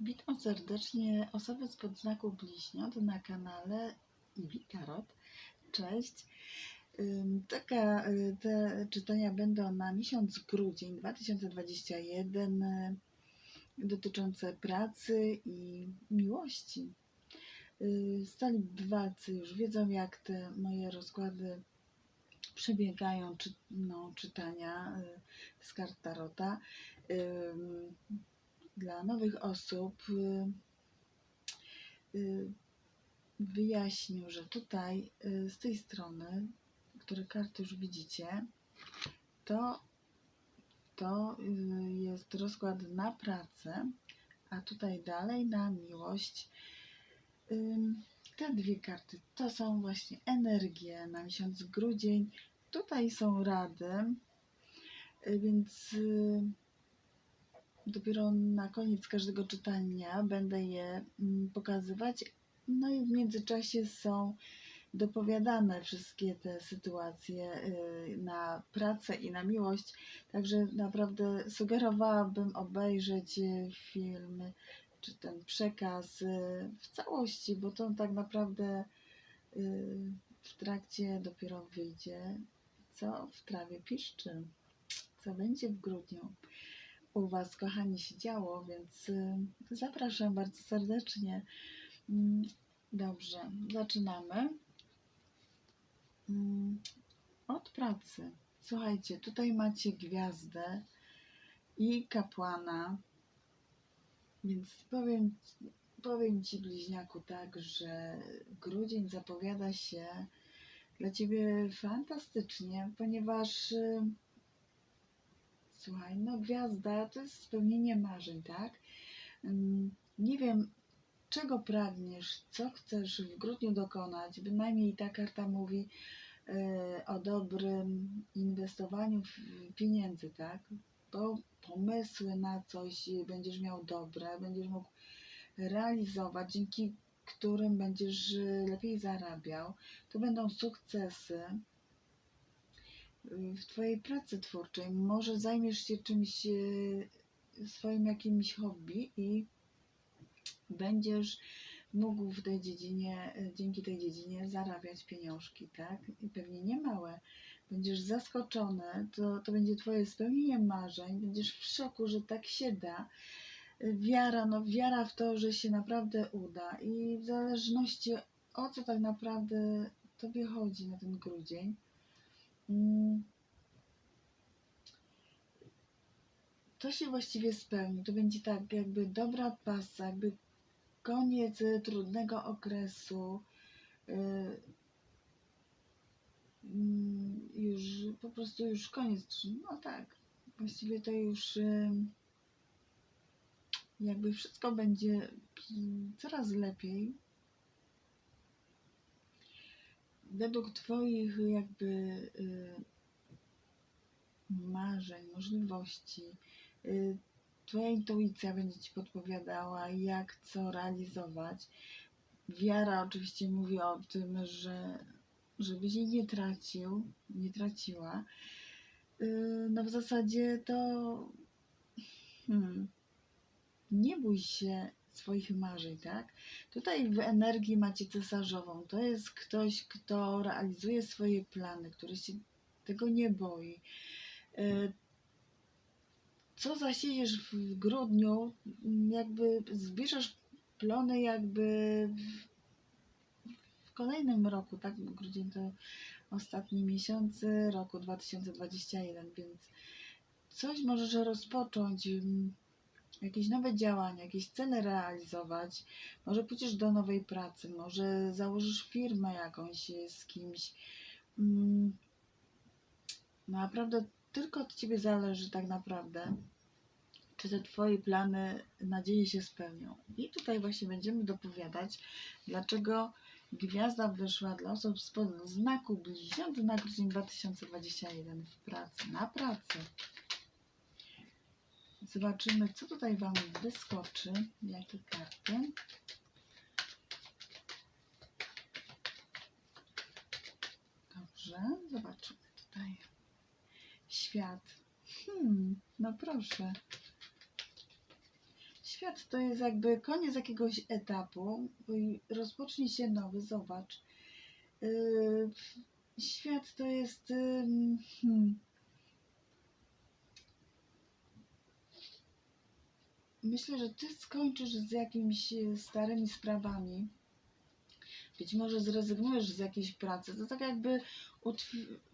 Witam serdecznie osoby spod znaku bliźniąt na kanale Iwi Tarot. Cześć. Taka, y, te czytania będą na miesiąc grudzień 2021 y, dotyczące pracy i miłości. Y, Stali bywalcy już wiedzą, jak te moje rozkłady przebiegają, czy, no, czytania z kart Tarota. Dla nowych osób y, y, wyjaśnił, że tutaj y, z tej strony, które karty już widzicie, to, to jest rozkład na pracę, a tutaj dalej na miłość. Te dwie karty to są właśnie energie na miesiąc grudzień. Tutaj są rady, więc dopiero na koniec każdego czytania będę je mm, pokazywać. No i w międzyczasie są dopowiadane wszystkie te sytuacje y, na pracę i na miłość. Także naprawdę sugerowałabym obejrzeć y, filmy czy ten przekaz y, w całości, bo to tak naprawdę w trakcie dopiero wyjdzie, co w trawie piszczy, co będzie w grudniu u Was, kochani, się działo, więc y, zapraszam bardzo serdecznie. Mm, Dobrze, zaczynamy. Mm, Od pracy. Słuchajcie, tutaj macie gwiazdę i kapłana, więc powiem, powiem Ci, bliźniaku, tak, że grudzień zapowiada się dla Ciebie fantastycznie, ponieważ y, Słuchaj, no gwiazda to jest spełnienie marzeń, tak? Ym, Nie wiem, czego pragniesz, co chcesz w grudniu dokonać. Bynajmniej ta karta mówi e, o dobrym inwestowaniu w pieniędzy, tak? Bo pomysły na coś będziesz miał dobre, będziesz mógł realizować, dzięki którym będziesz lepiej zarabiał. To będą sukcesy w Twojej pracy twórczej. Może zajmiesz się czymś, e, swoim jakimś hobby i będziesz mógł w tej dziedzinie, e, dzięki tej dziedzinie zarabiać pieniążki, tak? I pewnie nie małe. Będziesz zaskoczony, to, to będzie Twoje spełnienie marzeń, będziesz w szoku, że tak się da. Wiara, no wiara w to, że się naprawdę uda i w zależności o co tak naprawdę Tobie chodzi na ten grudzień. To się właściwie spełni. To będzie tak jakby dobra pasa, jakby koniec trudnego okresu. y, mm, Już po prostu już koniec. No tak. Właściwie to już y, jakby wszystko będzie mm, coraz lepiej. Według Twoich jakby y, marzeń, możliwości, y, Twoja intuicja będzie Ci podpowiadała, jak co realizować. Wiara oczywiście mówi o tym, że żebyś jej nie tracił, nie traciła. Y, No w zasadzie to hmm, nie bój się swoich marzeń, tak? Tutaj w energii macie cesarzową. To jest ktoś, kto realizuje swoje plany, który się tego nie boi. E, Co zasiedziesz w grudniu, jakby zbierzesz plony jakby w, kolejnym roku, tak? Grudzień to ostatni miesiąc roku 2021, więc coś możesz rozpocząć, jakieś nowe działania, jakieś cele realizować. Może pójdziesz do nowej pracy, może założysz firmę jakąś e, z kimś. Mm, Naprawdę tylko od Ciebie zależy tak naprawdę, czy te Twoje plany, nadzieje się spełnią. I tutaj właśnie będziemy dopowiadać, dlaczego gwiazda wyszła dla osób spod znaku bliźniąt na grudzień 2021 w pracy, na pracy. Zobaczymy, co tutaj Wam wyskoczy, jakie karty. Dobrze, zobaczymy tutaj. Świat. Hmm, no proszę. świat to jest jakby koniec jakiegoś etapu rozpocznie się nowy, zobacz. Yy, świat to jest. ym, Hmm, myślę, że ty skończysz z jakimiś e, starymi sprawami. Być może zrezygnujesz z jakiejś pracy. To tak jakby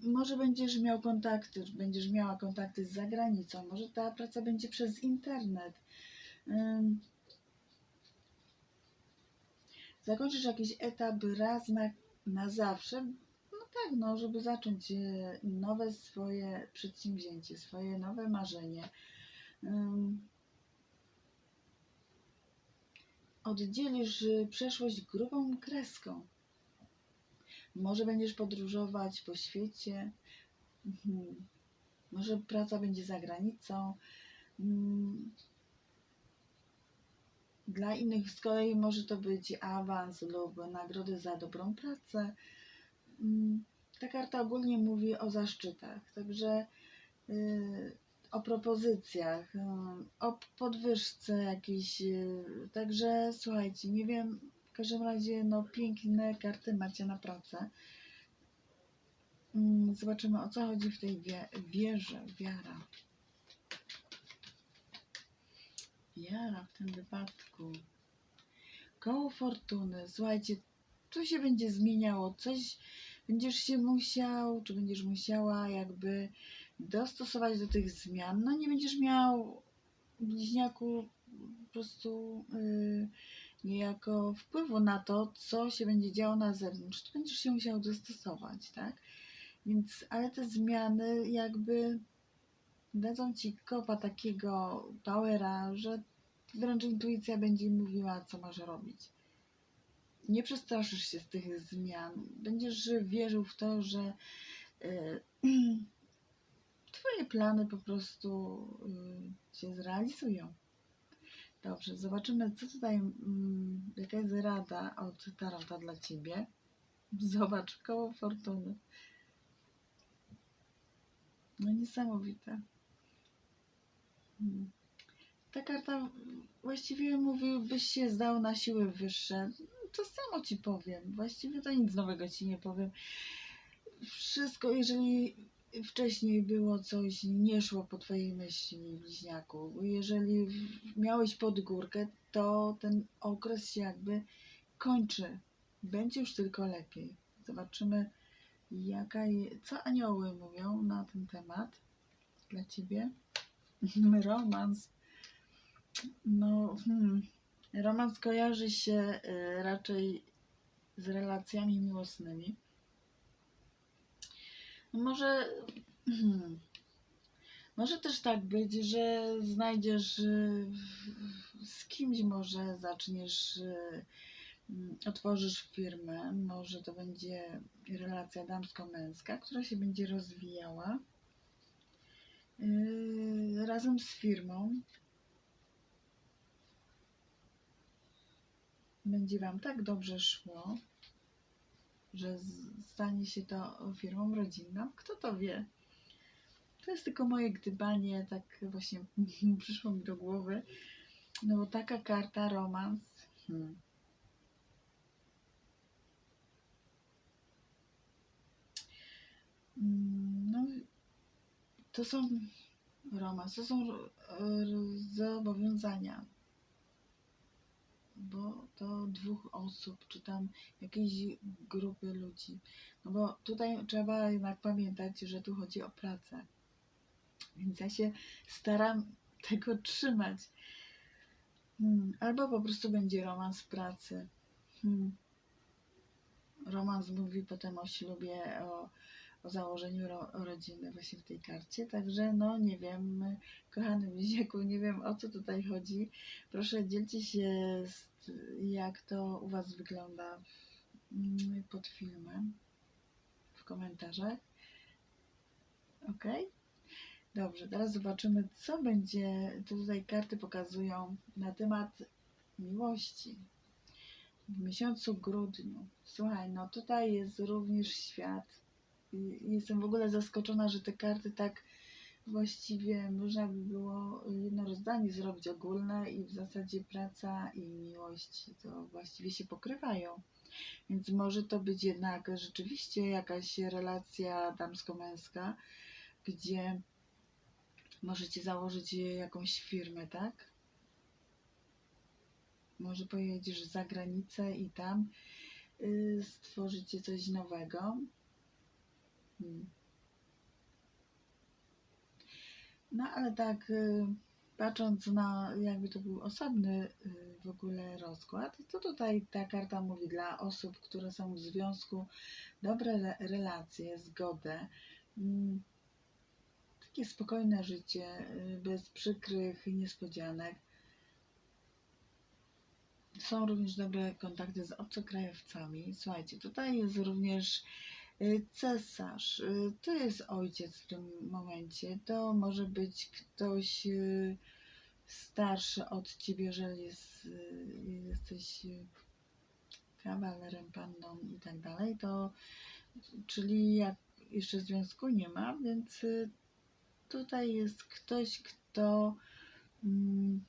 może będziesz miał kontakty, będziesz miała kontakty z zagranicą. Może ta praca będzie przez internet. Ym, zakończysz jakiś etap raz na, na zawsze. No tak, no, żeby zacząć e, nowe swoje przedsięwzięcie, swoje nowe marzenie. Ym, oddzielisz y, przeszłość grubą kreską. Może będziesz podróżować po świecie, mhm. może praca będzie za granicą. Mm. Dla innych z kolei może to być awans lub nagrody za dobrą pracę. Mm. Ta karta ogólnie mówi o zaszczytach, także y, o propozycjach, o podwyżce jakiejś. y, Także słuchajcie, nie wiem, w każdym razie no piękne karty macie na pracę. Mm, Zobaczymy o co chodzi w tej wie- wierze, wiara. Wiara w tym wypadku. Koło fortuny. Słuchajcie, tu się będzie zmieniało. Coś będziesz się musiał, czy będziesz musiała jakby dostosować do tych zmian. No nie będziesz miał bliźniaku po prostu yy, niejako wpływu na to, co się będzie działo na zewnątrz. Tu będziesz się musiał dostosować, tak? Więc, ale te zmiany jakby dadzą ci kopa takiego powera, że wręcz intuicja będzie mówiła, co masz robić. Nie przestraszysz się z tych zmian. Będziesz wierzył w to, że y, Twoje plany po prostu y, się zrealizują. Dobrze, zobaczymy, co tutaj, mm, jaka jest rada od Tarota dla Ciebie. Zobacz, koło fortuny. No niesamowite. Mm. Ta karta właściwie mówi, byś się zdał na siły wyższe. To samo Ci powiem. Właściwie to nic nowego Ci nie powiem. Wszystko, jeżeli wcześniej było coś, nie szło po Twojej myśli, bliźniaku. Jeżeli miałeś pod górkę, to ten okres się jakby kończy. Będzie już tylko lepiej. Zobaczymy, jaka je, co anioły mówią na ten temat dla Ciebie. Romans. No, hmm. romans kojarzy się y, raczej z relacjami miłosnymi. Może, hmm, może też tak być, że znajdziesz y, z kimś może zaczniesz, y, mm, otworzysz firmę, może to będzie relacja damsko-męska, która się będzie rozwijała y, razem z firmą. Będzie Wam tak dobrze szło, że stanie się to firmą rodzinną. Kto to wie? To jest tylko moje gdybanie, tak właśnie przyszło mi do głowy. No bo taka karta, romans. Hmm. Mm, No, to są romans, to są e, zobowiązania. To dwóch osób, czy tam jakiejś grupy ludzi. No bo tutaj trzeba jednak pamiętać, że tu chodzi o pracę. Więc ja się staram tego trzymać. Hmm. Albo po prostu będzie romans pracy. Hmm. Romans mówi potem o ślubie, o, o założeniu ro, rodziny właśnie w tej karcie. Także no nie wiem, kochany Miziaku, nie wiem o co tutaj chodzi. Proszę dzielcie się z, jak to u Was wygląda mm, pod filmem w komentarzach. Ok? Dobrze, teraz zobaczymy, co będzie. Tutaj karty pokazują na temat miłości w miesiącu grudniu. Słuchaj, no tutaj jest również świat. Jestem w ogóle zaskoczona, że te karty tak właściwie można by było jedno rozdanie zrobić ogólne i w zasadzie praca i miłość to właściwie się pokrywają. Więc może to być jednak rzeczywiście jakaś relacja damsko-męska, gdzie możecie założyć jakąś firmę, tak? Może pojedziesz za granicę i tam y, stworzycie coś nowego. Hmm. No ale tak, y, patrząc na jakby to był osobny y, w ogóle rozkład, to tutaj ta karta mówi dla osób, które są w związku, dobre re- relacje, zgodę, mm, takie spokojne życie, y, bez przykrych niespodzianek. Są również dobre kontakty z obcokrajowcami. Słuchajcie, tutaj jest również cesarz. Y, To jest ojciec w tym momencie. To może być ktoś y, starszy od ciebie, jeżeli jest, jesteś kawalerem, panną i tak dalej. To czyli jak jeszcze związku nie ma, więc tutaj jest ktoś, kto mm,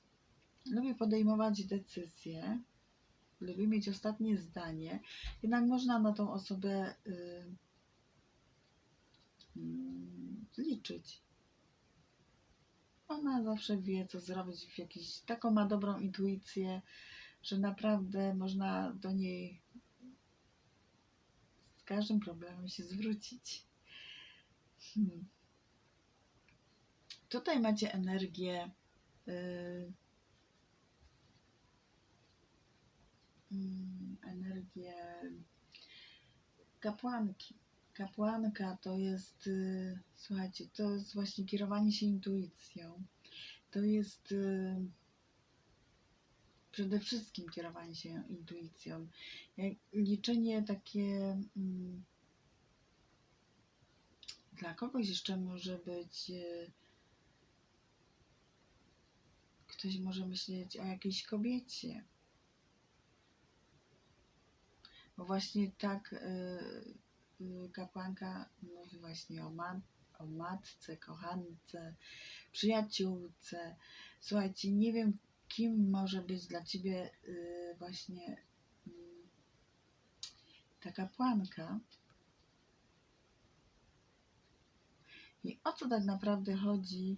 lubi podejmować decyzje, lubi mieć ostatnie zdanie, jednak można na tą osobę y, mm, liczyć. Ona zawsze wie, co zrobić w jakiś, taką ma dobrą intuicję, że naprawdę można do niej z każdym problemem się zwrócić. Hmm. Tutaj macie energię y, energię kapłanki. Kapłanka to jest, y, słuchajcie, to jest właśnie kierowanie się intuicją. To jest y, przede wszystkim kierowanie się intuicją. Liczenie takie mm, dla kogoś jeszcze może być y, ktoś może myśleć o jakiejś kobiecie. Bo właśnie tak y, y, kapłanka mówi właśnie o, o matce, kochance, przyjaciółce. Słuchajcie, nie wiem, kim może być dla ciebie y, właśnie y, ta kapłanka. I o co tak naprawdę chodzi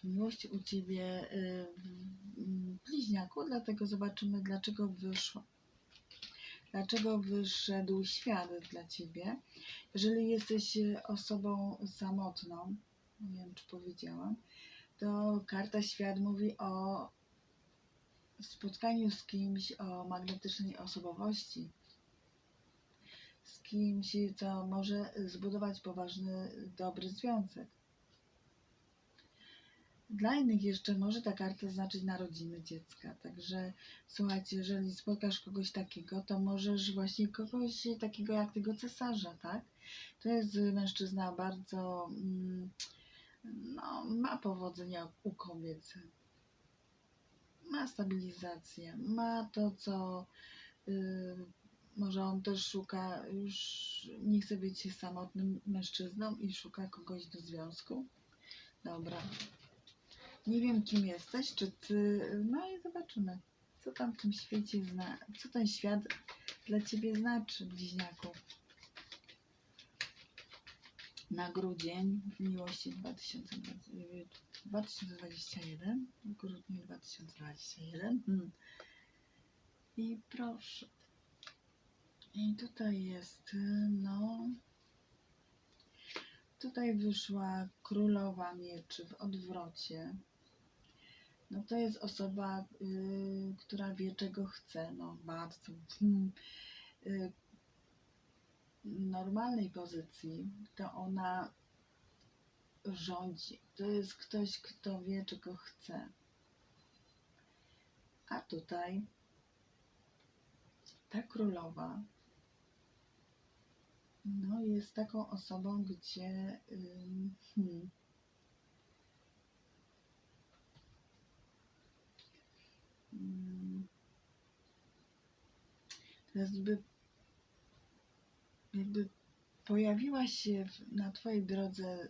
w miłości u ciebie w bliźniaku? Dlatego zobaczymy, dlaczego wyszło. Dlaczego wyszedł świat dla ciebie? Jeżeli jesteś y, osobą samotną, nie wiem czy powiedziałam, to karta świat mówi o spotkaniu z kimś o magnetycznej osobowości. Z kimś, co może zbudować poważny, dobry związek. Dla innych jeszcze może ta karta znaczyć narodziny dziecka. Także słuchajcie, jeżeli spotkasz kogoś takiego, to możesz właśnie kogoś takiego jak tego cesarza, tak? To jest mężczyzna bardzo, mm, no, ma powodzenia u kobiet. Ma stabilizację, ma to, co y, może on też szuka, już nie chce być samotnym mężczyzną i szuka kogoś do związku. Dobra. Nie wiem, kim jesteś, czy ty. No i zobaczymy, co tam w tym świecie zna, co ten świat dla ciebie znaczy, bliźniaku. Na grudzień w miłości 2020 2021, w grudniu 2021. Hmm. I proszę. I tutaj jest, no. Tutaj wyszła królowa mieczy w odwrocie. No to jest osoba, y, która wie czego chce, no bardzo. Hmm. Y, normalnej pozycji to ona rządzi. To jest ktoś, kto wie czego chce. A tutaj ta królowa no, jest taką osobą, gdzie ym, hmm, to jest by jakby pojawiła się na Twojej drodze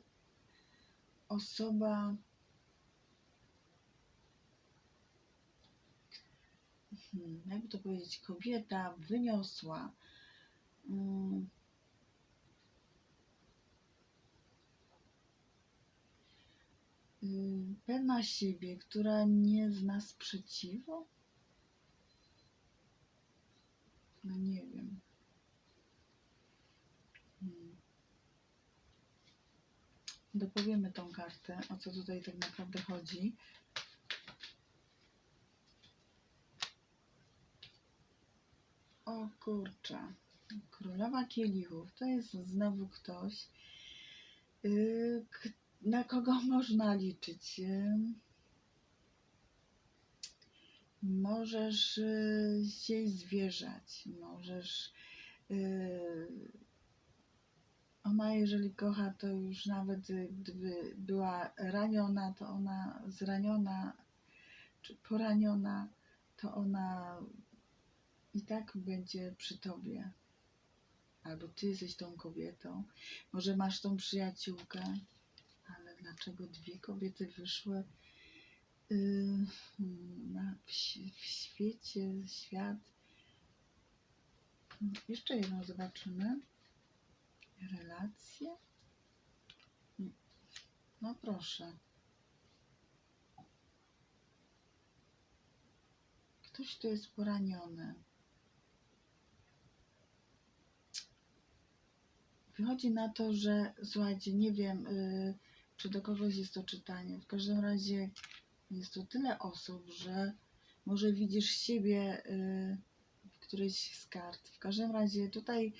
osoba. Hmm, jakby to powiedzieć, kobieta wyniosła. y, pewna siebie, która nie zna sprzeciwu? No nie wiem. Hmm. Dopowiemy tą kartę, o co tutaj tak naprawdę chodzi. O kurczę. Królowa kielichów to jest znowu ktoś, k- na kogo można liczyć. Możesz y, się jej zwierzać, możesz. y, Ona, jeżeli kocha, to już nawet y, gdyby była raniona, to ona zraniona, czy poraniona, to ona i tak będzie przy tobie. Albo ty jesteś tą kobietą. Może masz tą przyjaciółkę, ale dlaczego dwie kobiety wyszły? W, w świecie, świat. Jeszcze jedną zobaczymy. Relacje. No proszę. Ktoś tu jest poraniony. Wychodzi na to, że słuchajcie, nie wiem, y, czy do kogoś jest to czytanie. W każdym razie jest tu tyle osób, że może widzisz siebie y, w którejś z kart. W każdym razie tutaj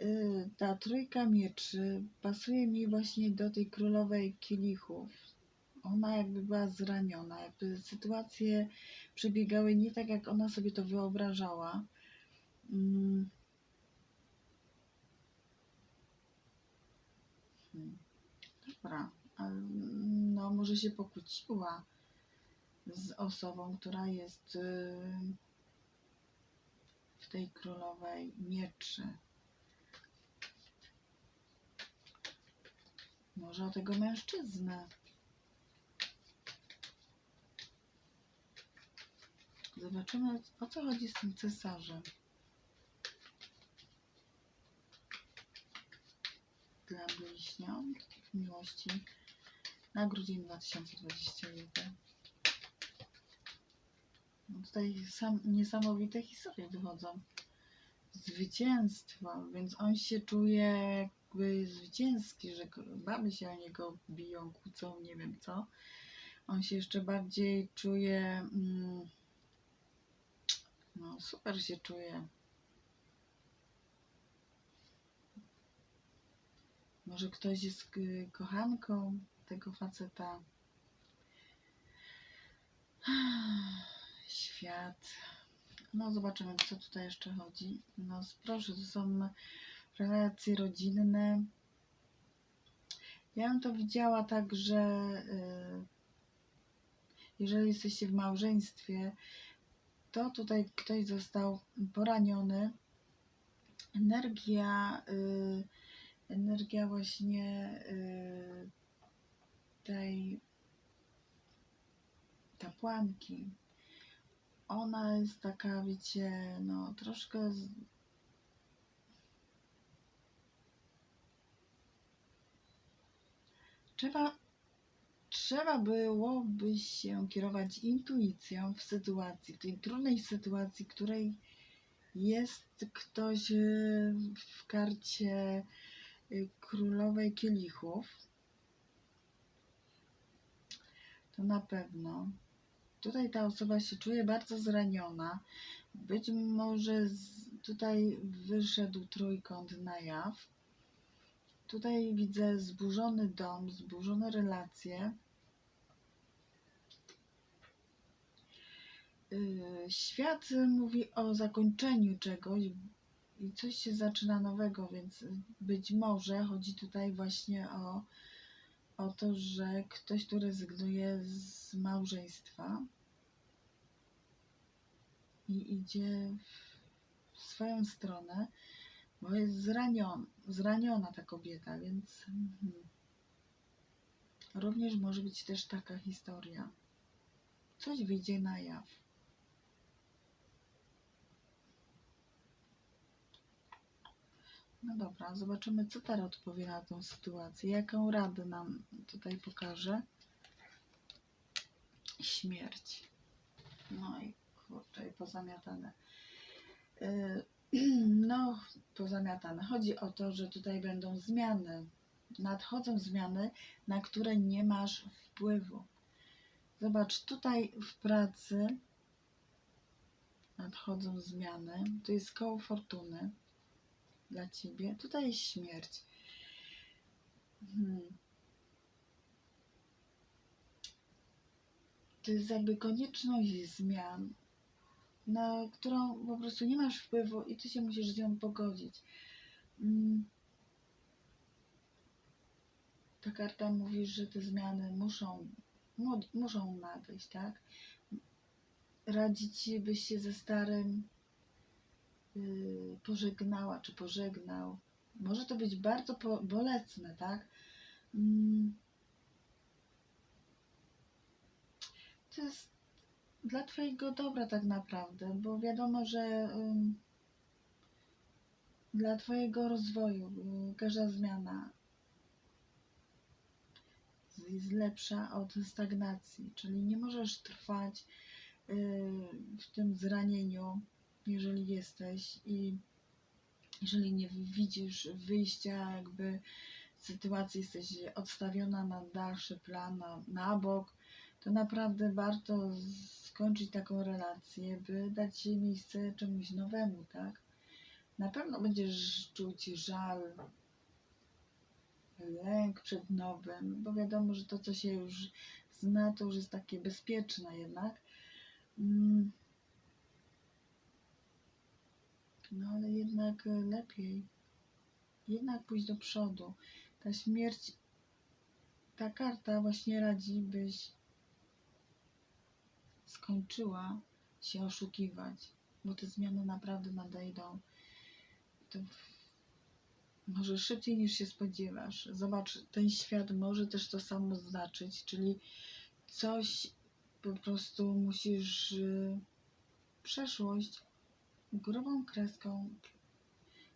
y, ta trójka mieczy pasuje mi właśnie do tej królowej kielichów. Ona jakby była zraniona, jakby sytuacje przebiegały nie tak, jak ona sobie to wyobrażała. Mm. Hmm. Dobra, może się pokłóciła z osobą, która jest y, w tej królowej mieczy. Może o tego mężczyznę. Zobaczymy, o co chodzi z tym cesarzem. Dla bliźniąt miłości na grudzień 2021. No Tutaj sam, niesamowite historie wychodzą. Zwycięstwo, więc on się czuje jakby zwycięski, że baby się o niego biją, kłócą, nie wiem co. On się jeszcze bardziej czuje. Mm, no, super się czuje. Może ktoś jest y, kochanką tego faceta. Świat. No, zobaczymy, co tutaj jeszcze chodzi. No, proszę, to są relacje rodzinne. Ja bym to widziała tak, że y, jeżeli jesteście w małżeństwie, to tutaj ktoś został poraniony. Energia, y, energia właśnie y, tej kapłanki. Ona jest taka, wiecie, no troszkę. Z... Trzeba, trzeba byłoby się kierować intuicją w sytuacji, w tej trudnej sytuacji, której jest ktoś y, w karcie y, królowej kielichów. To na pewno. Tutaj ta osoba się czuje bardzo zraniona. Być może z, tutaj wyszedł trójkąt na jaw. Tutaj widzę zburzony dom, zburzone relacje. Yy, Świat mówi o zakończeniu czegoś i coś się zaczyna nowego, więc być może chodzi tutaj właśnie o, o to, że ktoś tu rezygnuje z małżeństwa i idzie w swoją stronę, bo jest zraniona, ta kobieta, więc mhm. Również może być też taka historia. Coś wyjdzie na jaw. No dobra, zobaczymy, co Tarot powie na tą sytuację. Jaką radę nam tutaj pokaże. Śmierć. No i kurczę, pozamiatane. Yy, No, pozamiatane. Chodzi o to, że tutaj będą zmiany. Nadchodzą zmiany, na które nie masz wpływu. Zobacz, tutaj w pracy nadchodzą zmiany. Tu jest koło fortuny dla ciebie. Tutaj jest śmierć. Hmm. To jest jakby konieczność zmian, na którą po prostu nie masz wpływu i ty się musisz z nią pogodzić. Mm. Ta karta mówi, że te zmiany muszą, mu- muszą nadejść, tak? Radzi ci, byś się ze starym pożegnała, czy pożegnał. Może to być bardzo po- bolesne, tak? Mm. To jest dla Twojego dobra tak naprawdę, bo wiadomo, że dla Twojego rozwoju y, każda zmiana jest lepsza od stagnacji, czyli nie możesz trwać y, w tym zranieniu, jeżeli jesteś i jeżeli nie widzisz wyjścia jakby z sytuacji, jesteś odstawiona na dalszy plan, na, na bok, to naprawdę warto skończyć taką relację, by dać jej miejsce czemuś nowemu, tak? Na pewno będziesz czuć żal, lęk przed nowym, bo wiadomo, że to, co się już zna, to już jest takie bezpieczne jednak. Mm. No ale jednak e, lepiej, jednak pójść do przodu. Ta śmierć, ta karta właśnie radzi, byś skończyła się oszukiwać, bo te zmiany naprawdę nadejdą. To może szybciej niż się spodziewasz. Zobacz, ten świat może też to samo znaczyć, czyli coś po prostu musisz y, przeszłość grubą kreską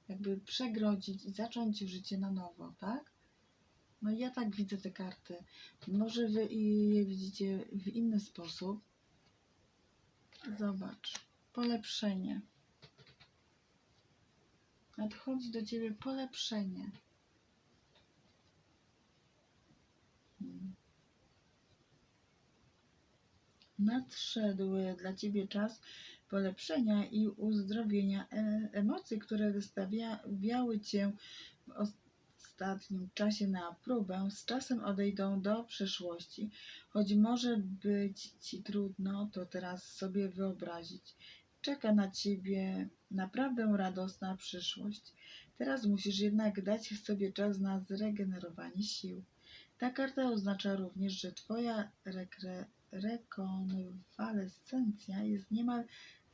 jakby przegrodzić i zacząć życie na nowo, tak? No ja tak widzę te karty. Może wy je widzicie w inny sposób. Zobacz, polepszenie. Nadchodzi do ciebie polepszenie. Hmm. Nadszedł dla ciebie czas polepszenia i uzdrowienia e- emocji, które wystawiały cię w ostatnim czasie na próbę, z czasem odejdą do przeszłości. Choć może być ci trudno, to teraz sobie wyobrazić. Czeka na ciebie naprawdę radosna przyszłość. Teraz musisz jednak dać sobie czas na zregenerowanie sił. Ta karta oznacza również, że twoja rekre, rekonwalescencja jest niemal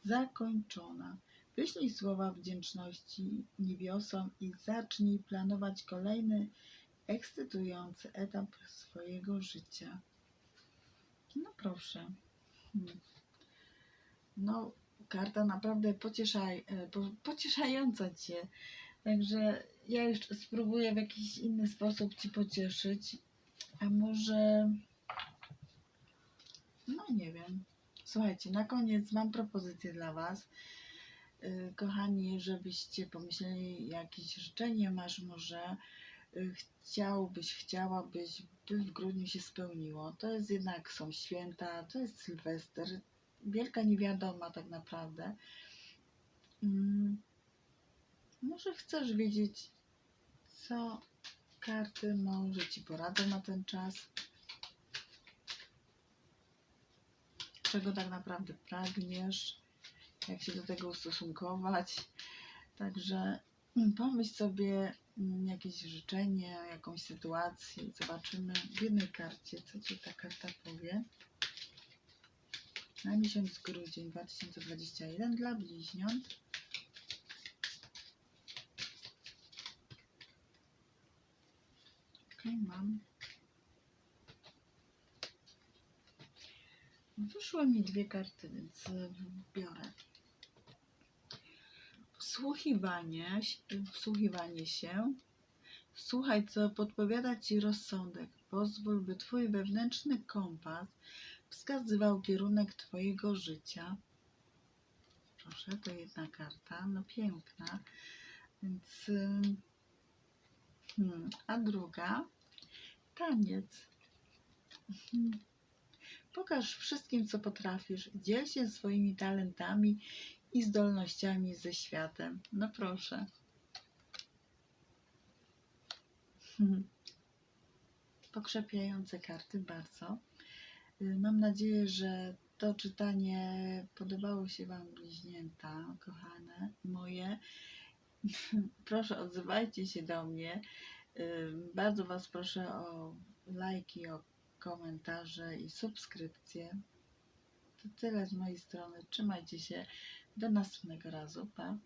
zakończona. Wyślij słowa wdzięczności niebiosom i zacznij planować kolejny ekscytujący etap swojego życia. No proszę. No, karta naprawdę pocieszaj, e, po, pocieszająca cię. Także ja już spróbuję w jakiś inny sposób ci pocieszyć. A może. No nie wiem. Słuchajcie, na koniec mam propozycję dla Was. Y, Kochani, żebyście pomyśleli, jakieś życzenie masz może, y, chciałbyś, chciałabyś, by w grudniu się spełniło. To jest jednak, są święta, to jest Sylwester, wielka niewiadoma tak naprawdę. Mm, Może chcesz wiedzieć, co karty może Ci poradzą na ten czas? Czego tak naprawdę pragniesz? Jak się do tego ustosunkować? Także mm, pomyśl sobie mm, jakieś życzenie, jakąś sytuację zobaczymy w jednej karcie, co Ci ta karta powie. Na miesiąc grudzień 2021 dla bliźniąt. Okej, mam. Wyszły mi dwie karty, więc y, biorę. Wsłuchiwanie, wsłuchiwanie się. Słuchaj, co podpowiada Ci rozsądek. Pozwól, by Twój wewnętrzny kompas wskazywał kierunek Twojego życia. Proszę, to jedna karta, no piękna. Więc, ym, hmm, a druga, taniec. Pokaż wszystkim, co potrafisz. Dziel się swoimi talentami i zdolnościami ze światem. No proszę. Pokrzepiające karty bardzo. Mam nadzieję, że to czytanie podobało się Wam, bliźnięta, kochane moje. Proszę, odzywajcie się do mnie. Bardzo Was proszę o lajki, o komentarze i subskrypcje. To tyle z mojej strony. Trzymajcie się. Do następnego razu. Pa.